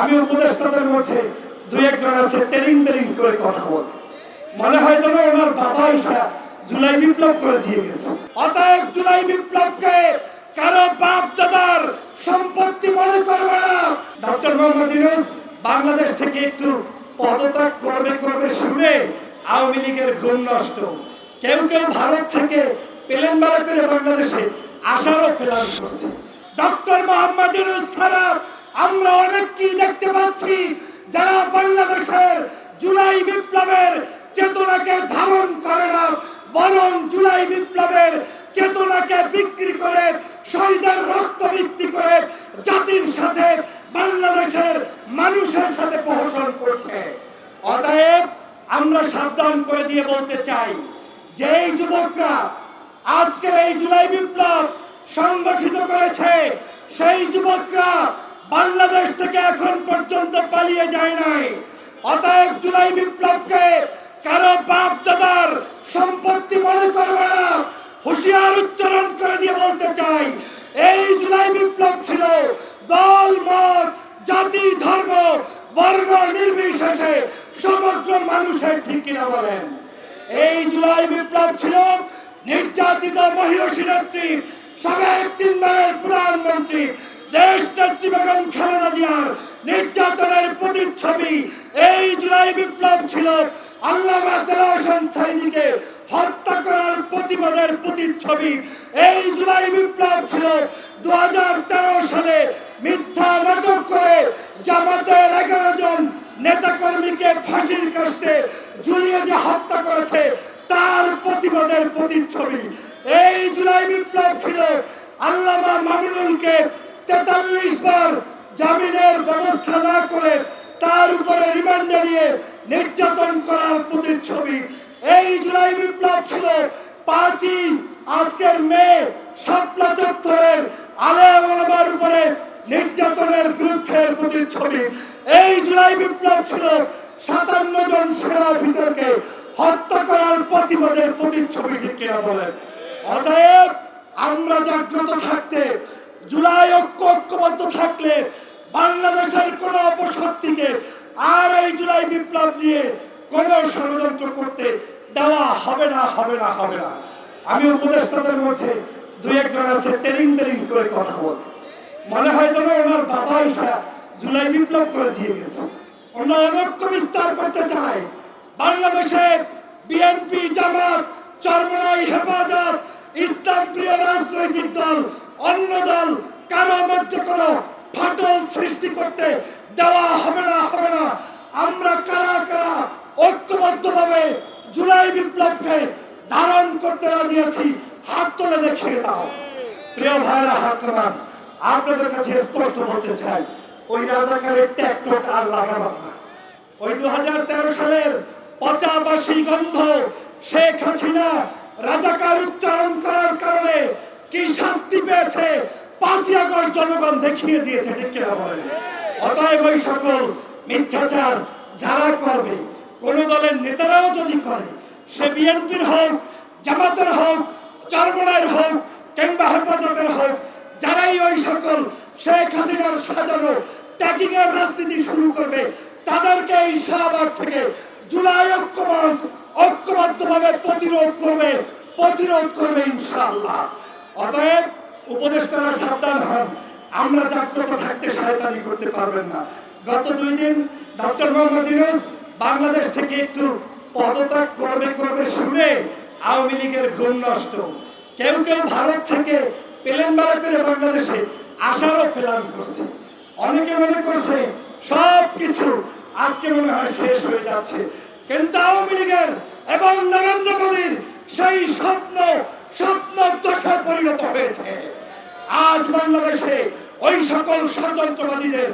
আমি উপদেষ্টাদের মধ্যে দুই একজন আছে, তেরিং বেরিং করে কথা বল। মনে হয় যেন ওনার বাবা এসে জুলাই বিপ্লব করে দিয়ে গেছে। অতএব জুলাই বিপ্লবকে কারও বাপ দাদার সম্পত্তি মনে করবে না। ডক্টর মোহাম্মদ ইউনুস বাংলাদেশ থেকে একটু পদত্যাগ করবে করবে শুনে আওয়ামী লীগের ঘুম নষ্ট। কেউ কেউ ভারত থেকে প্লেন ভাড়া করে বাংলাদেশে আসারও প্ল্যান করছে। ডক্টর মোহাম্মদ ইউনুস ছাড়া আমরা অনেক কি দেখতে পাচ্ছি? যারা বাংলাদেশের জুলাই বিপ্লবের চেতনাকে ধারণ করে না, বরং জুলাই বিপ্লবের চেতনাকে বিক্রি করে, শহীদের রক্ত বিক্রি করে জাতির সাথে, বাংলাদেশের মানুষের সাথে প্রহসন করছে। অতএব আমরা সাবধান করে দিয়ে বলতে চাই যে এই যুবকরা আজকের এই জুলাই বিপ্লব সংগঠিত করেছে, সেই যুবকরা বাংলাদেশ থেকে এখন পর্যন্ত পালিয়ে যায় নাই। অতএব জুলাই বিপ্লবকে কারও বাপ দাদার সম্পত্তি মনে করবে না, হুঁশিয়ার উচ্চারণ করে দিয়ে বলতে চাই, এই জুলাই বিপ্লব ছিল দল, মত, জাতি, ধর্ম, বর্ণ নির্বিশেষে সমগ্র মানুষের ঠিক কিনা বলেন? এই জুলাই বিপ্লব ছিল নির্যাতিত মহিষী নেত্রী, সাবেক তিনবারের প্রধানমন্ত্রী দেশ নেত্রী বেগম খালেদা জিয়ার নির্যাতনের প্রতিচ্ছবি এই জুলাই বিপ্লব ছিল। দেলাওয়ার হোসেন সাইদিকে হত্যা করার প্রতিবাদের প্রতিচ্ছবি এই জুলাই বিপ্লব ছিল। দুই হাজার তেরো সালে মিথ্যা নাটক করে জামাতের এগারো জন নেতাকর্মীকে ফাঁসির কাস্টে ঝুলিয়ে যে হত্যা করেছে, তার প্রতিবাদের প্রতিচ্ছবি। এই জুলাই বিপ্লব ছিল। আল্লামা মামুনুলকে তেতাল্লিশ বার জামিনের ব্যবস্থা না করে তার উপরে রিমান্ডে নিয়ে নির্যাতন করার প্রতিচ্ছবি। এই জুলাই বিপ্লব ছিল পাঁচই আজকের মেয়ে শাপলা চত্বরের আলেম ওলামার উপরে নির্যাতনের বিরুদ্ধে প্রতিচ্ছবি। এই জুলাই বিপ্লব ছিল সাতান্ন জন সেনা অফিসারকে হত্যা করার প্রতিবাদের প্রতিচ্ছবি ঠিক কিনা বলেন? অতএব আমরা জাগ্রত থাকতে জুলাই ঐক্য ঐক্যবদ্ধ থাকলে বাংলাদেশের কোন অপশক্তিকে আর এই জুলাই বিপ্লব নিয়ে কোন ষড়যন্ত্র করতে দেওয়া হবে না হবে না হবে না। আমি উপদেষ্টাদের মধ্যে দুই একজন আছে, তেরিং বেরিং করে কথা বল। মনে হয় যেন ওনার বাবা এসে জুলাই বিপ্লব করে দিয়ে গেছে। ওনার অনৈক্য বিস্তার করতে চায়। বাংলাদেশে বিএনপি জামাত, চরমনাই হেফাজত, ইসলাম প্রিয় রাজনৈতিক দল অন্য দল কারও মধ্যে কোনো ফাটল সৃষ্টি করতে দেওয়া হবে না হবে না। আমরা কারা কারা ঐক্যবদ্ধভাবে জুলাই বিপ্লবকে ধারণ করতে রাজি আছি, হাত তুলে দেখিয়ে দাও। প্রিয় ভাইরা হাত নামান আপনাদের কাছে স্পষ্ট বলতে চাই, ওই রাজাকারের ট্যাকটোক আর লাগাবাম না। ওই দু হাজার তেরো সালের পচাবাসী গন্ধ শেখ হাসিনা রাজাকার উচ্চারণ করার কারণে কি শাস্তি পেয়েছে? পাঁচই জনগণ দেখিয়ে দিয়েছে কিনা বলেন? অতএব ওই সকল মিথ্যাচার যারা করবে, কোন দলের নেতারাও যদি করে, সে বিএনপির হোক, জামাতের হোক চরমনায়ের হোক, কিংবা হেফাজতের হোক, যারাই ওই সকল শেখ হাসিনার সাজানো ট্যাগিং এর রাজনীতি শুরু করবে, তাদেরকে এই শাহবাগ থেকে জুলাই ঐক্যমঞ্চ ঐক্যবদ্ধভাবে প্রতিরোধ করবে প্রতিরোধ করবে ইনশাআল্লাহ। অতএব উপদেষ্টারা সাবধান হন। আমরা জাগ্রত থাকতে শয়তানি করতে পারবেন না। গত দুই দিন ডক্টর মোহাম্মদ ইউনুস বাংলাদেশ থেকে একটু পদত্যাগ করবে করবে শুনে আওয়ামী লীগের ঘুম নষ্ট। কেউ কেউ ভারত থেকে প্লেন ভাড়া করে বাংলাদেশে আসারও প্ল্যান করছে। অনেকে মনে করছে সব কিছু আজকে মনে হয় শেষ হয়ে যাচ্ছে। কিন্তু আওয়ামী লীগের এবং নরেন্দ্র মোদীর সেই স্বপ্ন দশায় পরিণত হয়েছে। আজ বাংলাদেশে ওই সকল ষড়যন্ত্রবাদীদের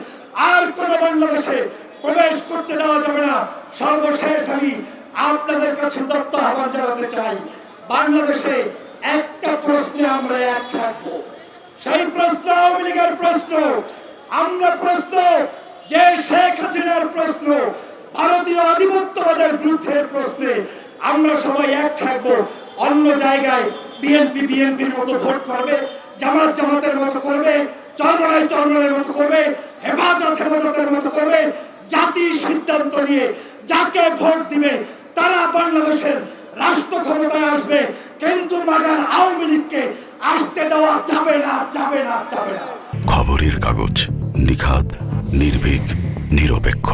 আর কোন বাংলাদেশে প্রবেশ করতে দেওয়া যাবে না। সর্বশেষ আমি আপনাদের কাছে দত্ত আহ্বান জানাতে চাই, বাংলাদেশে একটা প্রশ্নে আমরা এক থাকব। সেই প্রশ্ন, আওয়ামী লীগের প্রশ্ন, আমরা প্রশ্ন, যে শেখ হাসিনার প্রশ্ন, ভারতীয় আধিপত্যবাদের বিরুদ্ধে প্রশ্নে আমরা সবাই এক থাকব। অন্য জায়গায় বিএনপি, বিএনপির মতো ভোট করবে, জামাত জামাতের মতো করবে চরমনায় চরমনায়ের মতো করবে, হেফাজত হেফাজতের মতো করবে, জাতি সিদ্ধান্ত নিয়ে যাকে ভোট দিবে, তারা বাংলাদেশের রাষ্ট্র ক্ষমতায় আসবে, কিন্তু মাগার আওয়ামী লীগকে আসতে দেওয়া যাবে না যাবে না যাবে না। খবরের কাগজ নিখাদ, নির্ভীক, নিরপেক্ষ।